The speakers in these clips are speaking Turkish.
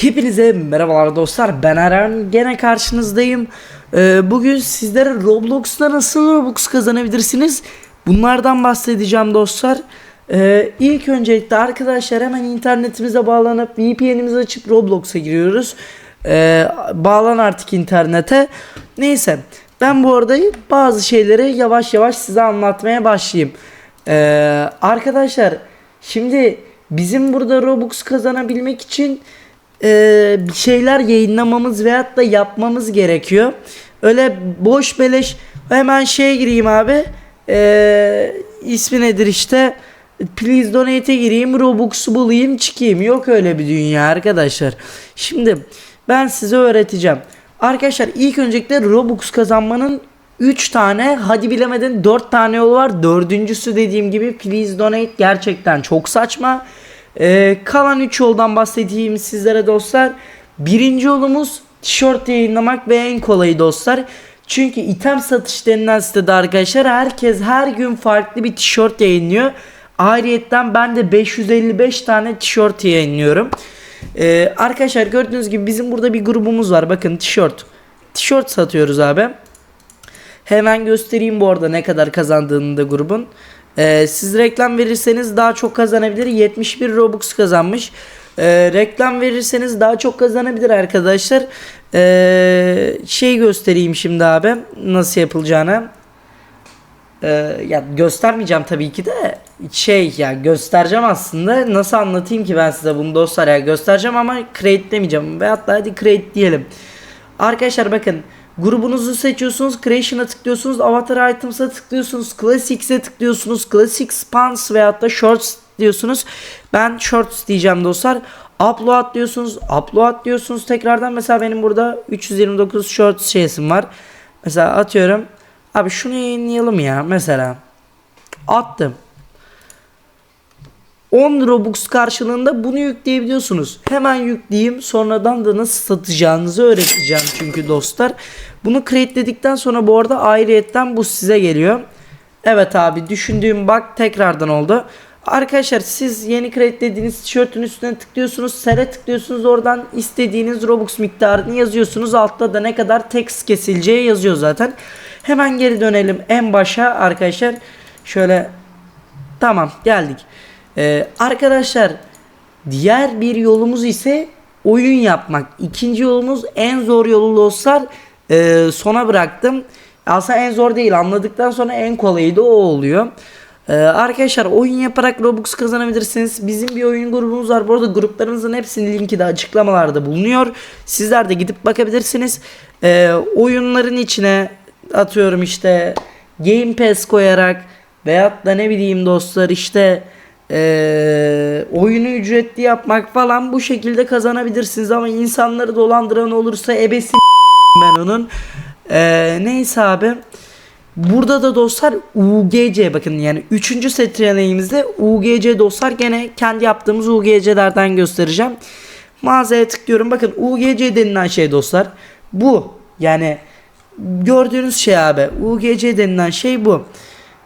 Hepinize merhabalar dostlar. Ben Eren. Gene karşınızdayım. Ee, Bugün sizlere Roblox'ta nasıl Robux kazanabilirsiniz? Bunlardan bahsedeceğim dostlar. Ee, İlk öncelikle arkadaşlar hemen internetimize bağlanıp VPN'imizi açıp Roblox'a giriyoruz. Ee, Bağlan artık internete. Neyse ben bu arada bazı şeyleri yavaş yavaş size anlatmaya başlayayım. Ee, Arkadaşlar şimdi bizim burada Robux kazanabilmek için bir şeyler yayınlamamız veyahut da yapmamız gerekiyor. Öyle boş beleş hemen şeye gireyim abi. E, ismi nedir işte? Please donate'e gireyim, Robux'u bulayım, çıkayım. Yok öyle bir dünya arkadaşlar. Şimdi ben size öğreteceğim. Arkadaşlar ilk öncelikle Robux kazanmanın 3 tane hadi bilemedin 4 tane yolu var. Dördüncüsü dediğim gibi please donate gerçekten çok saçma. Ee, kalan 3 yoldan bahsedeyim sizlere dostlar. Birinci yolumuz tişört yayınlamak ve en kolayı dostlar. Çünkü item satış denilen sitede arkadaşlar herkes her gün farklı bir tişört yayınlıyor. Ayrıyetten ben de 555 tane tişört yayınlıyorum. Ee, arkadaşlar gördüğünüz gibi bizim burada bir grubumuz var. Bakın tişört. Tişört satıyoruz abi. Hemen göstereyim bu arada ne kadar kazandığını da grubun. Ee, siz reklam verirseniz daha çok kazanabilir. 71 Robux kazanmış. Ee, reklam verirseniz daha çok kazanabilir arkadaşlar. Ee, şey göstereyim şimdi abi nasıl yapılacağını. Ee, ya göstermeyeceğim tabii ki de şey ya göstereceğim aslında nasıl anlatayım ki ben size bunu dostlar ya göstereceğim ama create demeyeceğim ve hatta hadi create diyelim. Arkadaşlar bakın grubunuzu seçiyorsunuz creation'a tıklıyorsunuz avatar items'a tıklıyorsunuz classics'e tıklıyorsunuz classics pants veyahut da shorts diyorsunuz. Ben shorts diyeceğim dostlar. Upload diyorsunuz. Upload diyorsunuz. Tekrardan mesela benim burada 329 shorts şeysim var. Mesela atıyorum. Abi şunu yayınlayalım ya mesela. Attım. 10 Robux karşılığında bunu yükleyebiliyorsunuz. Hemen yükleyeyim. Sonradan da nasıl satacağınızı öğreteceğim çünkü dostlar. Bunu create'ledikten sonra bu arada ayrıyetten bu size geliyor. Evet abi düşündüğüm bak tekrardan oldu. Arkadaşlar siz yeni create'lediğiniz tişörtün üstüne tıklıyorsunuz. Sere tıklıyorsunuz. Oradan istediğiniz Robux miktarını yazıyorsunuz. Altta da ne kadar text kesileceği yazıyor zaten. Hemen geri dönelim en başa arkadaşlar. Şöyle tamam geldik. Ee, arkadaşlar diğer bir yolumuz ise oyun yapmak. İkinci yolumuz en zor yolu dostlar. Ee, sona bıraktım. Aslında en zor değil anladıktan sonra en kolayı da o oluyor. Ee, arkadaşlar oyun yaparak Robux kazanabilirsiniz. Bizim bir oyun grubumuz var. Bu arada gruplarımızın hepsinin linki de açıklamalarda bulunuyor. Sizler de gidip bakabilirsiniz. Ee, oyunların içine atıyorum işte Game Pass koyarak veyahut da ne bileyim dostlar işte ee, oyunu ücretli yapmak falan bu şekilde kazanabilirsiniz ama insanları dolandıran olursa ebesi ben onun. Ee, neyse abi. Burada da dostlar UGC bakın yani 3. seçeneğimizde UGC dostlar gene kendi yaptığımız UGC'lerden göstereceğim. Mağazaya tıklıyorum. Bakın UGC denilen şey dostlar. Bu yani gördüğünüz şey abi. UGC denilen şey bu.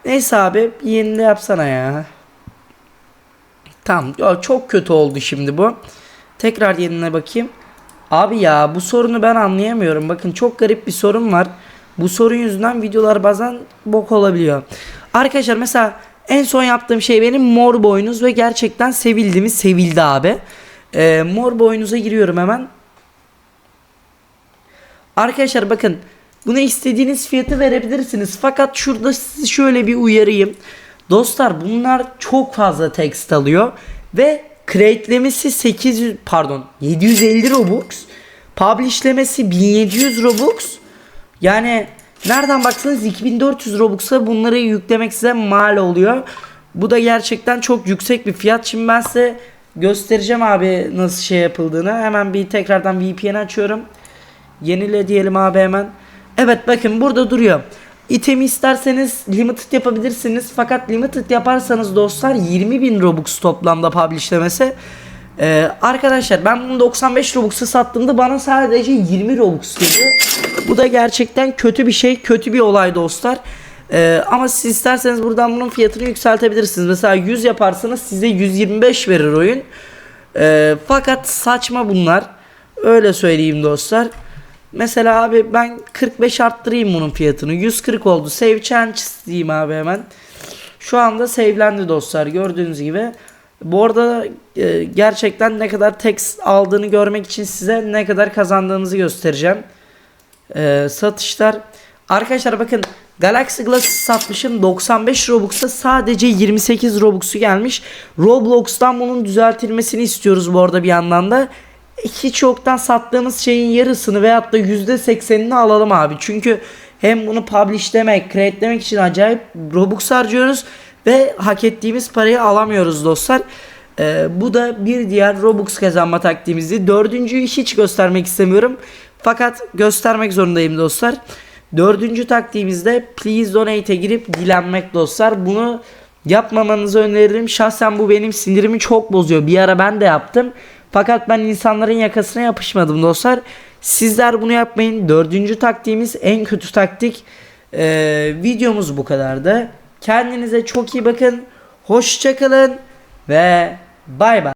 Neyse abi yenile yapsana ya. Tamam. Ya çok kötü oldu şimdi bu. Tekrar yenine bakayım. Abi ya bu sorunu ben anlayamıyorum. Bakın çok garip bir sorun var. Bu sorun yüzünden videolar bazen bok olabiliyor. Arkadaşlar mesela en son yaptığım şey benim mor boynuz ve gerçekten sevildi mi? Sevildi abi. Ee, mor boynuza giriyorum hemen. Arkadaşlar bakın buna istediğiniz fiyatı verebilirsiniz. Fakat şurada sizi şöyle bir uyarayım. Dostlar bunlar çok fazla text alıyor ve crate'lemesi 800 pardon 750 Robux. Publish'lemesi 1700 Robux. Yani nereden baksanız 2400 Robux'a bunları yüklemek size mal oluyor. Bu da gerçekten çok yüksek bir fiyat. Şimdi ben size göstereceğim abi nasıl şey yapıldığını. Hemen bir tekrardan VPN açıyorum. Yenile diyelim abi hemen. Evet bakın burada duruyor. İtemi isterseniz limited yapabilirsiniz. Fakat limited yaparsanız dostlar 20.000 Robux toplamda publishlemesi. Ee, arkadaşlar ben bunu 95 Robux'a sattığımda bana sadece 20 Robux geliyor. Bu da gerçekten kötü bir şey. Kötü bir olay dostlar. Ee, ama siz isterseniz buradan bunun fiyatını yükseltebilirsiniz. Mesela 100 yaparsanız size 125 verir oyun. Ee, fakat saçma bunlar. öyle söyleyeyim dostlar. Mesela abi ben 45 arttırayım bunun fiyatını. 140 oldu. Save change diyeyim abi hemen. Şu anda save'lendi dostlar gördüğünüz gibi. Bu arada e, gerçekten ne kadar text aldığını görmek için size ne kadar kazandığınızı göstereceğim. E, satışlar. Arkadaşlar bakın Galaxy Glass satmışım 95 Robux'a sadece 28 Robux'u gelmiş. Roblox'tan bunun düzeltilmesini istiyoruz bu arada bir yandan da. Hiç yoktan sattığımız şeyin yarısını veyahut da %80'ini alalım abi. Çünkü hem bunu publishlemek, create'lemek için acayip Robux harcıyoruz ve hak ettiğimiz parayı alamıyoruz dostlar. Ee, bu da bir diğer Robux kazanma taktiğimizdi. Dördüncüyü hiç göstermek istemiyorum. Fakat göstermek zorundayım dostlar. Dördüncü taktiğimizde please donate'e girip dilenmek dostlar. Bunu yapmamanızı öneririm. Şahsen bu benim sinirimi çok bozuyor. Bir ara ben de yaptım. Fakat ben insanların yakasına yapışmadım dostlar. Sizler bunu yapmayın. Dördüncü taktiğimiz en kötü taktik. Ee, videomuz bu kadardı. Kendinize çok iyi bakın. Hoşçakalın ve bay bay.